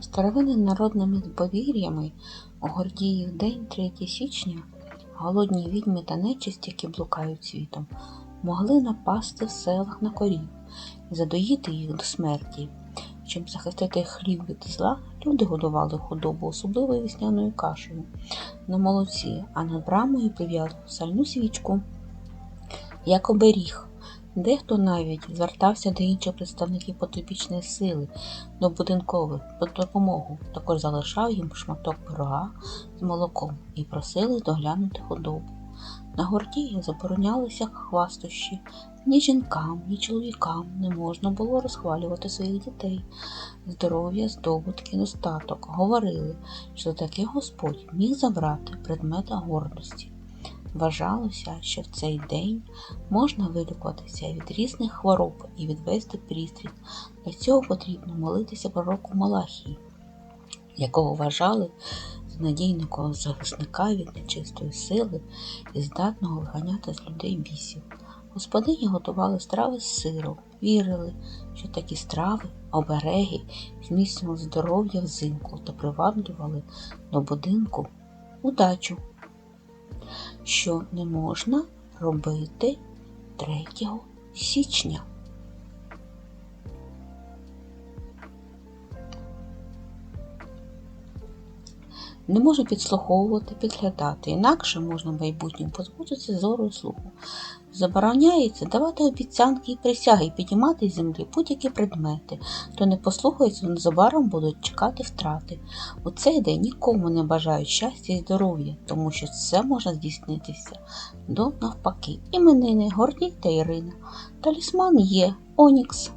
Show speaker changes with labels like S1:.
S1: Старовинними народними повір'ями у Гордіїв день 3 січня голодні відьми та нечисть, які блукають світом, могли напасти в селах на корів і задоїти їх до смерті. Щоб захистити хліб від зла, люди годували худобу особливою вісняною кашею на молоці, а над брамою прив'язували сальну свічку, як оберіг. Дехто навіть звертався до інших представників потойбічної сили, до будинкових по допомогу. Також залишав їм шматок пирога з молоком і просили доглянути худобу. На гордії заборонялися хвастощі. Ні жінкам, ні чоловікам не можна було розхвалювати своїх дітей. Здоров'я, здобутки, достаток говорили, що таки Господь міг забрати предмета гордості. Вважалося, що в цей день можна вилікуватися від різних хвороб і відвести пристрій. Для цього потрібно молитися пророку Малахії, якого вважали за надійного захисника від нечистої сили і здатного виганяти з людей бісів. Господині готували страви з сиру, вірили, що такі страви, обереги зміцнювали здоров'я взимку та приваблювали до будинку удачу що не можна робити 3 січня. Не можна підслуховувати, підглядати, інакше можна в майбутньому позбутися зору і слуху. Забороняється давати обіцянки і присяги і піднімати з землі будь-які предмети, хто не послухається, незабаром будуть чекати втрати. У цей день нікому не бажають щастя і здоров'я, тому що це може здійснитися до навпаки. Іменини Гордій та Ірина. Талісман є Онікс.